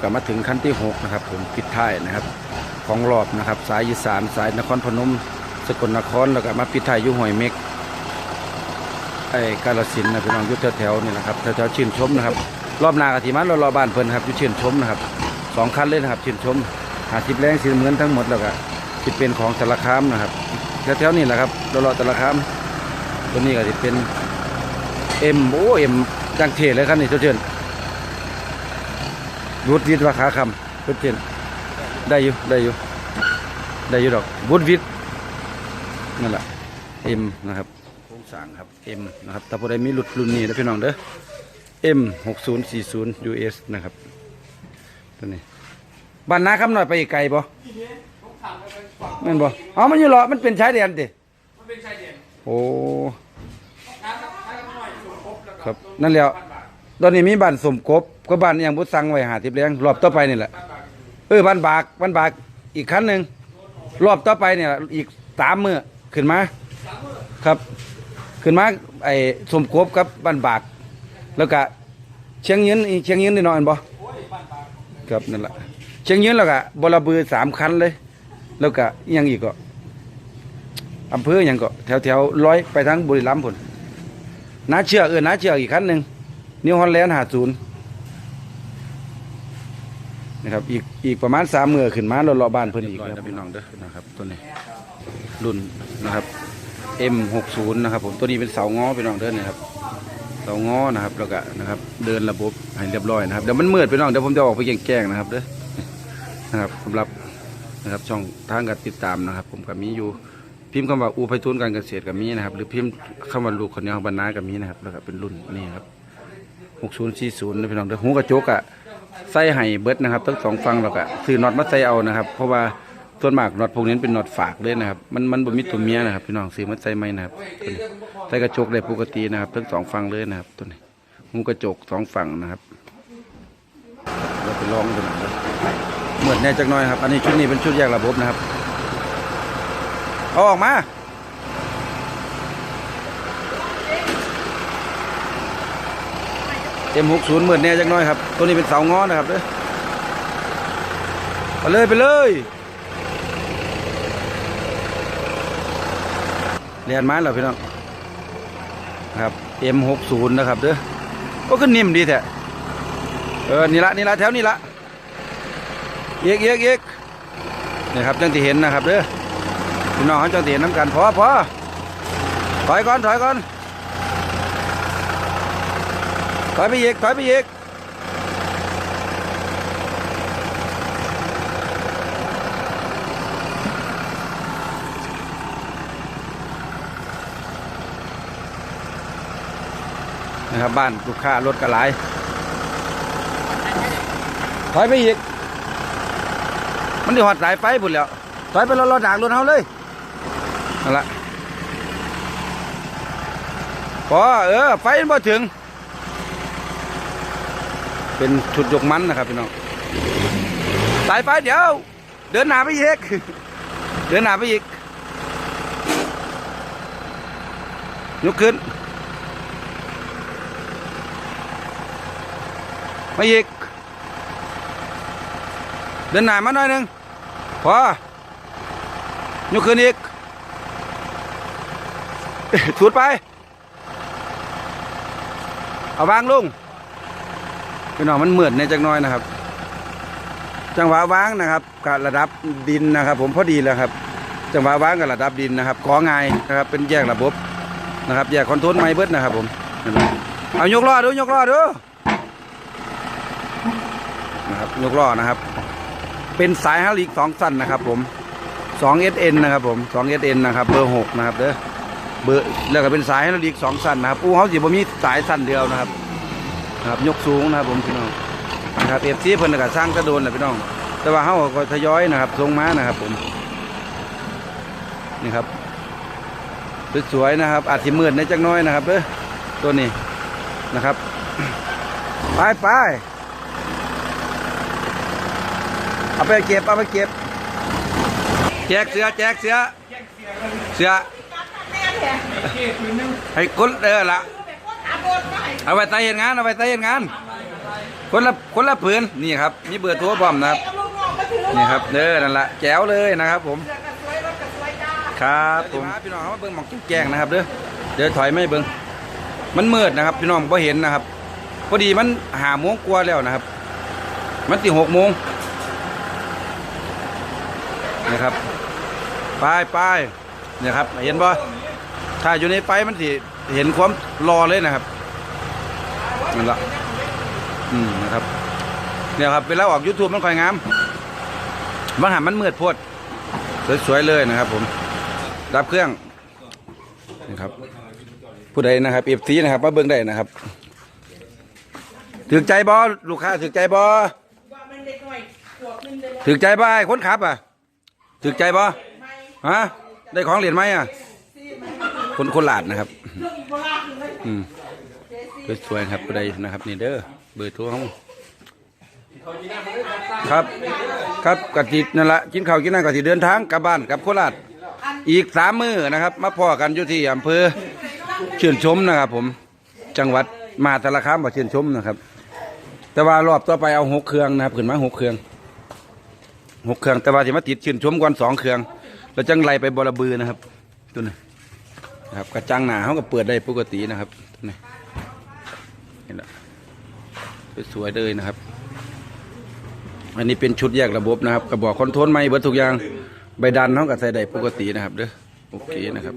กลับมาถึงขั้นที่หกนะครับ ผมปิดท้ายนะครับ ของรอบนะครับ สายอีสานสายนครพนม สกลนครแล้วก็มาปิดท้ายยุ่ห้วยเม็กไอ้กาลสินนะพี่น้องยุทธแถวนี่นะครับแถวๆชื่นชมนะครับ รอบนากะทิมันรอรอบ้านเพิ่นครับยุชื่นชมนะครับสองคันเลยนะครับชื่นชมหาสิบแรงสีเหมือนทั้งหมดแล้วก็สิเป็นของสารคามนะครับแถวๆนี่แหละครับรอรอสารคามตัวนี้ก็จะเป็นเอ็มโอเอ็มจังเทเลยครับนี่เจ้าเชิญ วุฒิวิทย์ว่าขาคำเจ้าเชิญได้อยู่ได้อยู่ได้อยู่ดอกวุฒิวิทย์นั่นแหละเอ็มนะครับโครงสร้างครับเอ็มนะครับถ้าผู้ใดมีหลุดรุ่นนี้นะพี่น้องเด้อ M 6 0 4 0 US นะครับตัวนี้บ้านนาคำหน่อยไปอีกไกลบ่แม่นบ่อ๋อมันอยู่เหรอมันเป็นชายแดนติมันเป็นชายแดนโอ้น้ำครับน้ำน้อยสูงครบแล้วครับนั่นแหล้วตอนนี้มีบ้านสมกบ ก็บ้านอหยังบุสั่งไว้หาทิพย์เลี้ยงรอบต่อไปนี่แหละเออบ้านบากบ้านบากอีกคันหนึ่งรอบต่อไปเนี่ยอีกสามมือขึ้นมาครับ ขึ้นมาไอ้สมกบกับบ้านบาก แล้วก็เชียงยืนเชียงยืนนี่นอนบ่ครับนั่นแหละเชียงยืนแล้วก็บลบือสามคันเลย แล้วก็ยังอีกก็อำเภอยังก็แถวแถวร้อยไปทางบุรีรัมย์พุ่นน้าเชือกเออน้าเชือกอีกคันหนึ่งนิวฮอลแลนด์หาศูนย์ นะครับอีกอีกประมาณสามเมื่อขึ้นมาเรารอบ้านเพิ่นอีกครับพี่น้องเด้อนะครับตัวนี้รุ่นนะครับ M60 นะครับผมตัวนี้เป็นเสางอพี่น้องเด้อนะครับเสางอนะครับแล้วก็นะครับ เดินระบบให้เรียบร้อยนะครับเดี๋ยวมันมืดไปน้องเดี๋ยวผมจะออกไปแกล้งๆนะครับเด้อนะครับสำหรับนะครับช่องทางการติดตามนะครับ ผมกับมีอยู่พิมพ์คำว่าอูไพฑูรย์การเกษตรกับมีนะครับ หรือพิมพ์คำว่าลูกคนนี้บรรณากับมีนะครับแล้วก็เป็นรุ่นนี่ครับ6040นะพี่น้องเด้อหูกระจกอะ ใส่ให้เบิดนะครับทั้งสองฝั่งแล้วก็ซื้อน็อตมาใส่เอานะครับ เพราะว่าส่วนมากน็อตพวกนี้เป็นน็อตฝากเลยนะครับ มันมันบ่มีตัวเมียนะครับพี่น้องซื้อมาใส่ไหมนะครับตัวนี้ใส่กระจกได้ปกตินะครับทั้งสองฝั่งเลยนะครับ ตัวนี้หูกระจกสองฝั่งนะครับเราไปลองดูหน่อยเหมือนแน่จักหน่อยครับ อันนี้ชุดนี้เป็นชุดแยกระบบนะครับเอาออกมา เอ็มหกศูนย์เหมือนแน่จักน่อยครับ ตัวนี้เป็นเสางอนะครับเด้อไปเลยไปเลยเรียนไม้เหรอพี่น้องครับ M60 นย์นะครับเด้อก็ขึ้นนิ่มดีแท้เออนี่ละนี่ละแถวนี่ละเอียกเอียกเอียกนี่ครับจังที่เห็นนะครับเด้อพี่น้องเขาจังที่เห็นน้ำกันพอพอถอยก่อนถอยก่อน ถอยไปอีกถอยไปอีกนะครับบ้านลูกค้ารถกระหลถอยไปอีก มันได้หอดสายไฟพุ่นแล้วถอยไปรอรอดากรถเฮาเลยนั่นละพอเออ ไฟมันพอถึง เป็นชุดยกมันนะครับพี่น้องสายไฟเดี๋ยว เดินหน้าไปอีกเดินหน้าไปอีกยกขึ้นมาอีกเดินหน้ามาหน่อยหนึงพอยกขึ้นอีกสุดไป เอาวางลง พี่น้องมันเหมือนในจักน้อยนะครับ จังหวะวางนะครับกับระดับดินนะครับ ผมพอดีแล้วครับ จังหวะวางกับระดับดินนะครับกอไงายนะครับ เป็นแยกระบบนะครับ แยกคอนโทรลไม้เบิดนะครับ ผมเอายกล้อดูยกล้อดูนะครับยกล้อนะครับ เป็นสายฮาลิกสองสั้นนะครับผมสองเอสเอ็นนะครับผมสองเอสเอ็นนะครับเบอร์หกนะครับเด้อเบอร์แล้วก็เป็นสายฮาลิกสองสั้นนะครับอู้เขาสิบ่มีสายสั้นเดียวนะครับ ครับยกสูงนะครับผมพี่น้องนะครับเอฟซีเพิ่นก็สร้างกระโดนแหละพี่น้อง แต่ว่าเขาก็ทยอยนะครับทรงม้านะครับผมนี่ครับสวยๆนะครับอาจสิมืดในจักหน้อยนะครับเด้อตัวนี้นะครับไปไปเอาไปเก็บเอาไปเก็บแจกเสือแจกเสือแยกเสียกันเสือเกตปืนนึงให้คนเออละ เอาไปใส่เห็นงานเอาไปใส่เห็นงาน คนละคนละผืนนี่ครับมีเบอร์โทรพร้อมนะครับนี่ครับเด้อนั่นละแจ๋วเลยนะครับผมครับผมพี่น้องเขามาเบิ่งหมองแจ้งนะครับเด้อเดี๋ยวถอยไม่เบิ่งมันมืดนะครับพี่น้องพอเห็นนะครับพอดีมันหาโมงกว่าแล้วนะครับ มันตีหกโมงนะครับไปไปเนี่ยครับเห็นบ่ถ้าอยู่ในไฟมันสิ เห็นความรอเลยนะครับนั่นละอืมนะครับเนี่ยครับเวลาออก YouTube มันค่อยงามบางหามันมืดโพดสวยๆเลยนะครับ ผมรับเครื่องนะครับผู้ใดนะครับเอฟซีนะครับ มาเบิ่งได้นะครับถือใจบอลูกค้าถือใจบอถึงเลยถือใจบ่ไอ้คนขับอะถือใจบอฮะได้ของเหรียญไหมอะซีมันคนคนหลาดนะครับ องอีโบราณเลยอืมเจซีสวยๆครับผู้ใดนะครับนี่เด้อเบอร์โทรเขาครับ ครับกะทินั่นละกินข้าวกินน้ำกะทิเดินทางกลับบ้านกลับโคราชอีกสามมือนะครับ มาพอกันอยู่ที่อำเภอเชื่นชมนะครับ ผมจังหวัดมหาสารคามบ่เชื่นชมนะครับ แต่ว่ารอบต่อไปเอาหกเครื่องนะครับขึ้นมาหกเครื่องหกเครื่องแต่ว่าจะมาติดเชื่นชมก่อนสองเครื่อง แล้วจังไล่ไปบรบือนะครับตัวนี้ นะครับกระจังหนาเขาก็เปิดได้ปกตินะครับตัวนี้เห็นแล้วสวยๆเลยนะครับ อันนี้เป็นชุดแยกระบบนะครับกระบอกคอนโทรลไม่เบิดทุกอย่างใบดันเขาก็ใส่ได้ปกตินะครับเด้อโอเคนะครับ